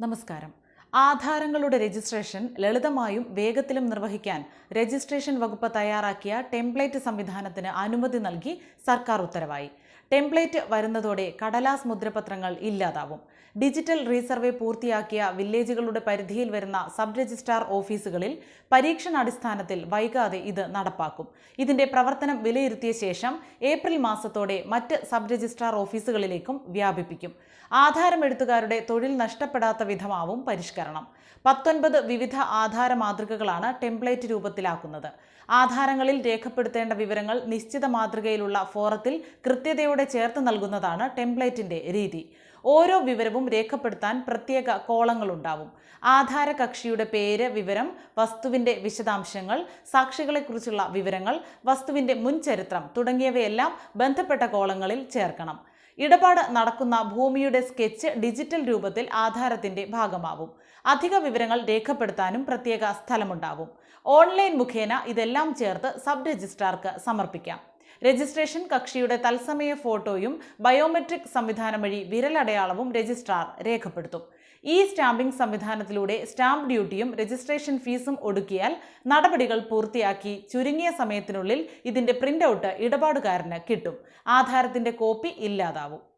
നമസ്കാരം ആധാരങ്ങളുടെ രജിസ്ട്രേഷൻ ലളിതമായും വേഗത്തിലും നിർവഹിക്കാൻ രജിസ്ട്രേഷൻ വകുപ്പ് തയ്യാറാക്കിയ ടെംപ്ലേറ്റ് സംവിധാനത്തിന് അനുമതി നൽകി സർക്കാർ ഉത്തരവായി. ടെംപ്ലേറ്റ് വരുന്നതോടെ കടലാസ് മുദ്രപത്രങ്ങൾ ഇല്ലാതാവും. ഡിജിറ്റൽ റീസർവേ പൂർത്തിയാക്കിയ വില്ലേജുകളുടെ പരിധിയിൽ വരുന്ന സബ് രജിസ്ട്രാർ ഓഫീസുകളിൽ പരീക്ഷണാടിസ്ഥാനത്തിൽ വൈകാതെ ഇത് നടപ്പാക്കും. ഇതിന്റെ പ്രവർത്തനം വിലയിരുത്തിയ ശേഷം ഏപ്രിൽ മാസത്തോടെ മറ്റ് സബ് രജിസ്ട്രാർ ഓഫീസുകളിലേക്കും വ്യാപിപ്പിക്കും. ആധാരം എഴുത്തുകാരുടെ തൊഴിൽ നഷ്ടപ്പെടാത്ത വിധമാവും പരിഷ്കരണം പത്തൊൻപത് വിവിധ ആധാര മാതൃകകളാണ് ടെംപ്ലേറ്റ് രൂപത്തിലാക്കുന്നത്. ആധാരങ്ങളിൽ രേഖപ്പെടുത്തേണ്ട വിവരങ്ങൾ നിശ്ചിത മാതൃകയിലുള്ള ഫോറത്തിൽ കൃത്യതയോടെ ചേർത്ത് നൽകുന്നതാണ് ടെംപ്ലേറ്റിന്റെ രീതി. ഓരോ വിവരവും രേഖപ്പെടുത്താൻ പ്രത്യേക കോളങ്ങളുണ്ടാവും. ആധാര കക്ഷിയുടെ പേര് വിവരം വസ്തുവിന്റെ വിശദാംശങ്ങൾ സാക്ഷികളെക്കുറിച്ചുള്ള വിവരങ്ങൾ വസ്തുവിന്റെ മുൻ ചരിത്രം തുടങ്ങിയവയെല്ലാം ബന്ധപ്പെട്ട കോളങ്ങളിൽ ചേർക്കണം. ഇടപാട് നടക്കുന്ന ഭൂമിയുടെ സ്കെച്ച് ഡിജിറ്റൽ രൂപത്തിൽ ആധാരത്തിന്റെ ഭാഗമാവും. അധിക വിവരങ്ങൾ രേഖപ്പെടുത്താനും പ്രത്യേക സ്ഥലമുണ്ടാവും. ഓൺലൈൻ മുഖേന ഇതെല്ലാം ചേർത്ത് സബ് രജിസ്ട്രാർക്ക് സമർപ്പിക്കാം. രജിസ്ട്രേഷൻ കക്ഷിയുടെ തത്സമയ ഫോട്ടോയും ബയോമെട്രിക് സംവിധാനം വഴി വിരലടയാളവും രജിസ്ട്രാർ രേഖപ്പെടുത്തും. ഈ സ്റ്റാമ്പിംഗ് സംവിധാനത്തിലൂടെ സ്റ്റാമ്പ് ഡ്യൂട്ടിയും രജിസ്ട്രേഷൻ ഫീസും ഒടുക്കിയാൽ നടപടികൾ പൂർത്തിയാക്കി ചുരുങ്ങിയ സമയത്തിനുള്ളിൽ ഇതിന്റെ പ്രിന്റ് ഔട്ട് ഇടപാടുകാരന് കിട്ടും. ആധാരത്തിന്റെ കോപ്പി ഇല്ലാതാവും.